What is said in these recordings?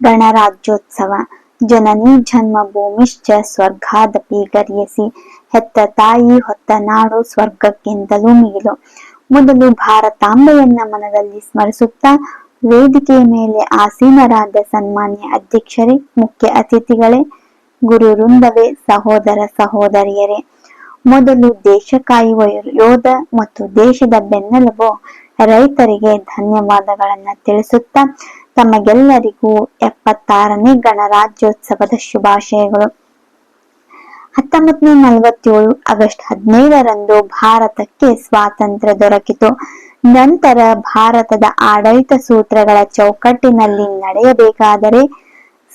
ಗಣರಾಜ್ಯೋತ್ಸವ. ಜನನಿ ಜನ್ಮಭೂಮಿಶ್ಚ ಸ್ವರ್ಗಾದಪಿ ಗರಿಯಸಿ. ಹೆತ್ತ ತಾಯಿ ಹೊತ್ತ ನಾಡು ಸ್ವರ್ಗಕ್ಕಿಂತಲೂ ಮಿಗಿಲು ಮೊದಲು ಭಾರತಾಂಬೆಯನ್ನ ಮನದಲ್ಲಿ ಸ್ಮರಿಸುತ್ತಾ ವೇದಿಕೆಯ ಮೇಲೆ ಆಸೀನರಾದ ಸನ್ಮಾನ್ಯ ಅಧ್ಯಕ್ಷರೇ, ಮುಖ್ಯ ಅತಿಥಿಗಳೇ, ಗುರು ವೃಂದವೇ, ಸಹೋದರ ಸಹೋದರಿಯರೇ. ಮೊದಲು ದೇಶ ಕಾಯುವ ಯೋಧ ಮತ್ತು ದೇಶದ ಬೆನ್ನೆಲುಬು ರೈತರಿಗೆ ಧನ್ಯವಾದಗಳನ್ನ ತಿಳಿಸುತ್ತಾ ತಮಗೆಲ್ಲರಿಗೂ ಎಪ್ಪತ್ತಾರನೇ ಗಣರಾಜ್ಯೋತ್ಸವದ ಶುಭಾಶಯಗಳು. ಹತ್ತೊಂಬತ್ ನೂರ ನಲವತ್ತೇಳು ಆಗಸ್ಟ್ ಹದಿನೈದರಂದು ಭಾರತಕ್ಕೆ ಸ್ವಾತಂತ್ರ್ಯ ದೊರಕಿತು. ನಂತರ ಭಾರತದ ಆಡಳಿತ ಸೂತ್ರಗಳ ಚೌಕಟ್ಟಿನಲ್ಲಿ ನಡೆಯಬೇಕಾದರೆ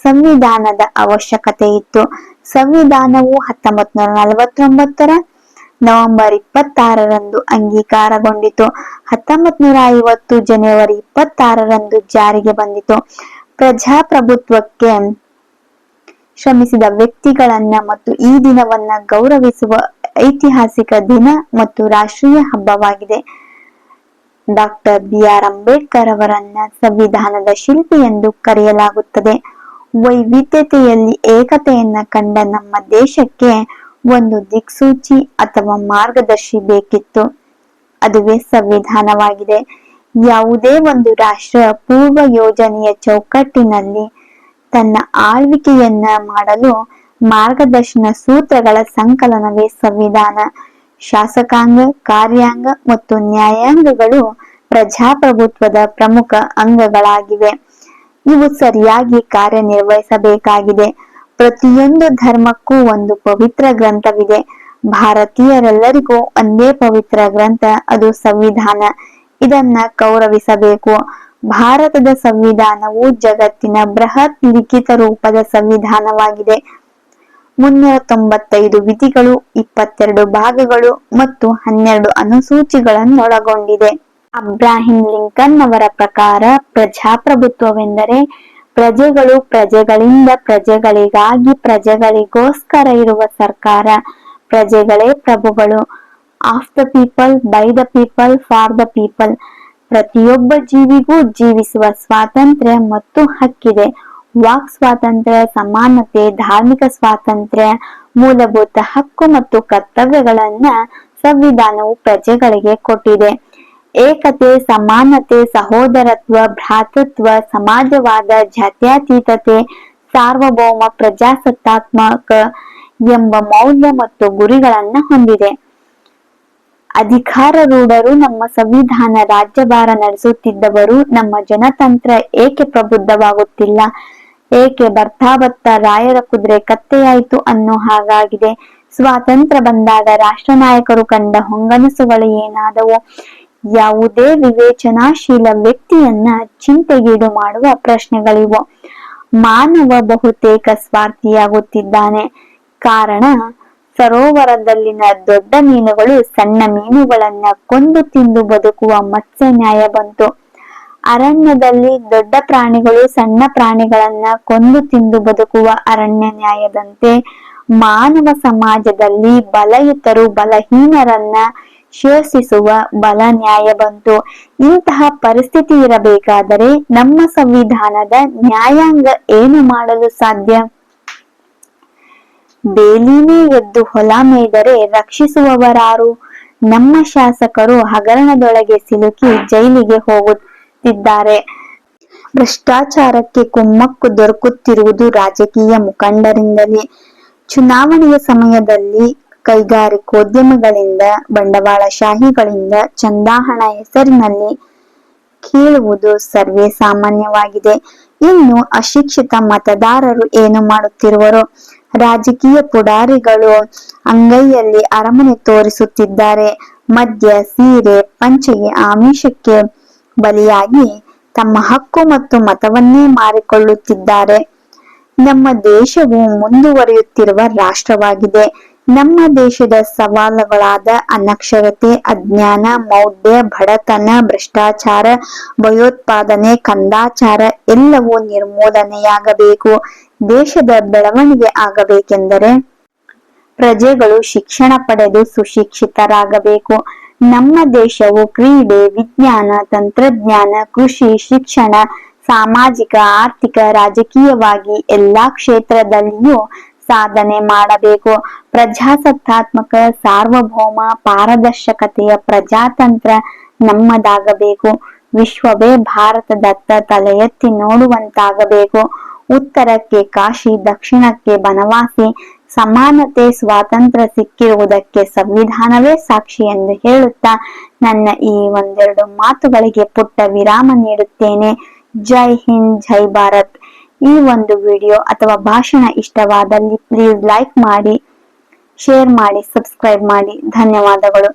ಸಂವಿಧಾನದ ಅವಶ್ಯಕತೆ ಇತ್ತು. ಸಂವಿಧಾನವು ಹತ್ತೊಂಬತ್ ನೂರ ನಲವತ್ತೊಂಬತ್ತರ ನವೆಂಬರ್ ಇಪ್ಪತ್ತಾರರಂದು ಅಂಗೀಕಾರಗೊಂಡಿತು. ಹತ್ತೊಂಬತ್ ನೂರ ಐವತ್ತು ಜನವರಿ ಇಪ್ಪತ್ತಾರರಂದು ಜಾರಿಗೆ ಬಂದಿತು. ಪ್ರಜಾಪ್ರಭುತ್ವಕ್ಕೆ ಶ್ರಮಿಸಿದ ವ್ಯಕ್ತಿಗಳನ್ನ ಮತ್ತು ಈ ದಿನವನ್ನ ಗೌರವಿಸುವ ಐತಿಹಾಸಿಕ ದಿನ ಮತ್ತು ರಾಷ್ಟ್ರೀಯ ಹಬ್ಬವಾಗಿದೆ. ಡಾಕ್ಟರ್ ಬಿ ಆರ್ ಅಂಬೇಡ್ಕರ್ ಅವರನ್ನ ಸಂವಿಧಾನದ ಶಿಲ್ಪಿ ಎಂದು ಕರೆಯಲಾಗುತ್ತದೆ. ವೈವಿಧ್ಯತೆಯಲ್ಲಿ ಏಕತೆಯನ್ನ ಕಂಡ ನಮ್ಮ ದೇಶಕ್ಕೆ ಒಂದು ದಿಕ್ಸೂಚಿ ಅಥವಾ ಮಾರ್ಗದರ್ಶಿ ಬೇಕಿತ್ತು. ಅದುವೇ ಸಂವಿಧಾನವಾಗಿದೆ. ಯಾವುದೇ ಒಂದು ರಾಷ್ಟ್ರ ಪೂರ್ವ ಯೋಜನೆಯ ಚೌಕಟ್ಟಿನಲ್ಲಿ ತನ್ನ ಆಳ್ವಿಕೆಯನ್ನ ಮಾಡಲು ಮಾರ್ಗದರ್ಶನ ಸೂತ್ರಗಳ ಸಂಕಲನವೇ ಸಂವಿಧಾನ. ಶಾಸಕಾಂಗ, ಕಾರ್ಯಾಂಗ ಮತ್ತು ನ್ಯಾಯಾಂಗಗಳು ಪ್ರಜಾಪ್ರಭುತ್ವದ ಪ್ರಮುಖ ಅಂಗಗಳಾಗಿವೆ. ಇವು ಸರಿಯಾಗಿ ಕಾರ್ಯನಿರ್ವಹಿಸಬೇಕಾಗಿದೆ. ಪ್ರತಿಯೊಂದು ಧರ್ಮಕ್ಕೂ ಒಂದು ಪವಿತ್ರ ಗ್ರಂಥವಿದೆ. ಭಾರತೀಯರೆಲ್ಲರಿಗೂ ಒಂದೇ ಪವಿತ್ರ ಗ್ರಂಥ, ಅದು ಸಂವಿಧಾನ. ಇದನ್ನ ಗೌರವಿಸಬೇಕು. ಭಾರತದ ಸಂವಿಧಾನವು ಜಗತ್ತಿನ ಬೃಹತ್ ಲಿಖಿತ ರೂಪದ ಸಂವಿಧಾನವಾಗಿದೆ. ಮುನ್ನೂರ ತೊಂಬತ್ತೈದು ವಿಧಿಗಳು ಇಪ್ಪತ್ತೆರಡು ಭಾಗಗಳು ಮತ್ತು ಹನ್ನೆರಡು ಅನುಸೂಚಿಗಳನ್ನೊಳಗೊಂಡಿದೆ. ಅಬ್ರಾಹಿಂ ಲಿಂಕನ್ ಅವರ ಪ್ರಕಾರ ಪ್ರಜಾಪ್ರಭುತ್ವವೆಂದರೆ ಪ್ರಜೆಗಳು ಪ್ರಜೆಗಳಿಂದ ಪ್ರಜೆಗಳಿಗಾಗಿ ಪ್ರಜೆಗಳಿಗೋಸ್ಕರ ಇರುವ ಸರ್ಕಾರ. ಪ್ರಜೆಗಳೇ ಪ್ರಭುಗಳು. Of the people by the people for the people ಪ್ರತಿಯೊಬ್ಬ ಜೀವಿಗೂ ಜೀವಿಸುವ ಸ್ವಾತಂತ್ರ್ಯ ಮತ್ತು ಹಕ್ಕಿದೆ. ವಾಕ್ ಸ್ವಾತಂತ್ರ್ಯ, ಸಮಾನತೆ, ಧಾರ್ಮಿಕ ಸ್ವಾತಂತ್ರ್ಯ, ಮೂಲಭೂತ ಹಕ್ಕು ಮತ್ತು ಕರ್ತವ್ಯಗಳನ್ನ ಸಂವಿಧಾನವು ಪ್ರಜೆಗಳಿಗೆ ಕೊಟ್ಟಿದೆ. ಏಕತೆ, ಸಮಾನತೆ, ಸಹೋದರತ್ವ, ಭ್ರಾತೃತ್ವ, ಸಮಾಜವಾದ, ಜಾತ್ಯತೀತತೆ, ಸಾರ್ವಭೌಮ, ಪ್ರಜಾಸತ್ತಾತ್ಮಕ ಎಂಬ ಮೌಲ್ಯ ಮತ್ತು ಗುರಿಗಳನ್ನ ಹೊಂದಿದೆ. ಅಧಿಕಾರ ರೂಢರು ನಮ್ಮ ಸಂವಿಧಾನ ರಾಜ್ಯಭಾರ ನಡೆಸುತ್ತಿದ್ದವರು ನಮ್ಮ ಜನತಂತ್ರ ಏಕೆ ಪ್ರಬುದ್ಧವಾಗುತ್ತಿಲ್ಲ, ಏಕೆ ಬರ್ತಾ ಬರ್ತಾ ರಾಯರ ಕುದುರೆ ಕತ್ತೆಯಾಯಿತು ಅನ್ನೋ ಹಾಗಾಗಿದೆ. ಸ್ವಾತಂತ್ರ್ಯ ಬಂದಾಗ ರಾಷ್ಟ್ರ ನಾಯಕರು ಕಂಡ ಹೊಂಗನಸುಗಳು ಏನಾದವು? ಯಾವುದೇ ವಿವೇಚನಾಶೀಲ ವ್ಯಕ್ತಿಯನ್ನ ಚಿಂತೆಗೀಡು ಮಾಡುವ ಪ್ರಶ್ನೆಗಳಿವು. ಮಾನವ ಬಹುತೇಕ ಸ್ವಾರ್ಥಿಯಾಗುತ್ತಿದ್ದಾನೆ. ಕಾರಣ, ಸರೋವರದಲ್ಲಿನ ದೊಡ್ಡ ಮೀನುಗಳು ಸಣ್ಣ ಮೀನುಗಳನ್ನ ಕೊಂದು ತಿಂದು ಬದುಕುವ ಮತ್ಸ್ಯ ನ್ಯಾಯ ಬಂತು. ಅರಣ್ಯದಲ್ಲಿ ದೊಡ್ಡ ಪ್ರಾಣಿಗಳು ಸಣ್ಣ ಪ್ರಾಣಿಗಳನ್ನ ಕೊಂದು ತಿಂದು ಬದುಕುವ ಅರಣ್ಯ ನ್ಯಾಯದಂತೆ ಮಾನವ ಸಮಾಜದಲ್ಲಿ ಬಲಯುತರು, ಬಲಹೀನರನ್ನ ಶೋಷಿಸುವ ಬಲ ನ್ಯಾಯ ಬಂತು. ಇಂತಹ ಪರಿಸ್ಥಿತಿ ಇರಬೇಕಾದರೆ ನಮ್ಮ ಸಂವಿಧಾನದ ನ್ಯಾಯಾಂಗ ಏನು ಮಾಡಲು ಸಾಧ್ಯ? ಬೇಲಿನೇ ಎದ್ದು ಹೊಲ ಮೇದರೆ ರಕ್ಷಿಸುವವರಾರು? ನಮ್ಮ ಶಾಸಕರು ಹಗರಣದೊಳಗೆ ಸಿಲುಕಿ ಜೈಲಿಗೆ ಹೋಗುತ್ತಿದ್ದಾರೆ. ಭ್ರಷ್ಟಾಚಾರಕ್ಕೆ ಕುಮ್ಮಕ್ಕು ದೊರಕುತ್ತಿರುವುದು ರಾಜಕೀಯ ಮುಖಂಡರಿಂದಲೇ. ಚುನಾವಣೆಯ ಸಮಯದಲ್ಲಿ ಕೈಗಾರಿಕೋದ್ಯಮಿಗಳಿಂದ ಬಂಡವಾಳಶಾಹಿಗಳಿಂದ ಚಂದಾಹಣ ಹೆಸರಿನಲ್ಲಿ ಕೇಳುವುದು ಸರ್ವೇ ಸಾಮಾನ್ಯವಾಗಿದೆ. ಇನ್ನು ಅಶಿಕ್ಷಿತ ಮತದಾರರು ಏನು ಮಾಡುತ್ತಿರುವರು? ರಾಜಕೀಯ ಪುಡಾರಿಗಳು ಅಂಗೈಯಲ್ಲಿ ಅರಮನೆ ತೋರಿಸುತ್ತಿದ್ದಾರೆ. ಮದ್ಯ, ಸೀರೆ, ಪಂಚೆಗೆ ಆಮಿಷಕ್ಕೆ ಬಲಿಯಾಗಿ ತಮ್ಮ ಹಕ್ಕು ಮತ್ತು ಮತವನ್ನೇ ಮಾರಿಕೊಳ್ಳುತ್ತಿದ್ದಾರೆ. ನಮ್ಮ ದೇಶವು ಮುಂದುವರಿಯುತ್ತಿರುವ ರಾಷ್ಟ್ರವಾಗಿದೆ. ನಮ್ಮ ದೇಶದ ಸವಾಲುಗಳಾದ ಅನಕ್ಷರತೆ, ಅಜ್ಞಾನ, ಮೌಢ್ಯ, ಬಡತನ, ಭ್ರಷ್ಟಾಚಾರ, ಭಯೋತ್ಪಾದನೆ, ಕಂದಾಚಾರ ಎಲ್ಲವೂ ನಿರ್ಮೂಲನೆಯಾಗಬೇಕು. ದೇಶದ ಬೆಳವಣಿಗೆ ಆಗಬೇಕೆಂದರೆ ಪ್ರಜೆಗಳು ಶಿಕ್ಷಣ ಪಡೆದು ಸುಶಿಕ್ಷಿತರಾಗಬೇಕು. ನಮ್ಮ ದೇಶವು ಕ್ರೀಡೆ, ವಿಜ್ಞಾನ, ತಂತ್ರಜ್ಞಾನ, ಕೃಷಿ, ಶಿಕ್ಷಣ ಸಾಮಾಜಿಕ, ಆರ್ಥಿಕ, ರಾಜಕೀಯವಾಗಿ ಎಲ್ಲಾ ಕ್ಷೇತ್ರದಲ್ಲಿಯೂ ಸಾಧನೆ ಮಾಡಬೇಕು. ಪ್ರಜಾಸತ್ತಾತ್ಮಕ, ಸಾರ್ವಭೌಮ, ಪಾರದರ್ಶಕತೆಯ ಪ್ರಜಾತಂತ್ರ ನಮ್ಮದಾಗಬೇಕು. ವಿಶ್ವವೇ ಭಾರತದತ್ತ ತಲೆ ಎತ್ತಿ ನೋಡುವಂತಾಗಬೇಕು. ಉತ್ತರಕ್ಕೆ ಕಾಶಿ, ದಕ್ಷಿಣಕ್ಕೆ ಬನವಾಸಿ, ಸಮಾನತೆ, ಸ್ವಾತಂತ್ರ್ಯ ಸಿಕ್ಕಿರುವುದಕ್ಕೆ ಸಂವಿಧಾನವೇ ಸಾಕ್ಷಿ ಎಂದು ಹೇಳುತ್ತಾ ನನ್ನ ಈ ಒಂದೆರಡು ಮಾತುಗಳಿಗೆ ಪುಟ್ಟ ವಿರಾಮ ನೀಡುತ್ತೇನೆ. ಜೈ ಹಿಂದ್, ಜೈ ಭಾರತ್. ಈ ಒಂದು ವಿಡಿಯೋ ಅಥವಾ ಭಾಷಣ ಇಷ್ಟವಾದಲ್ಲಿ ಪ್ಲೀಸ್ ಲೈಕ್ ಮಾಡಿ ಶೇರ್ ಮಾಡಿ ಸಬ್ಸ್ಕ್ರೈಬ್ ಮಾಡಿ. ಧನ್ಯವಾದಗಳು.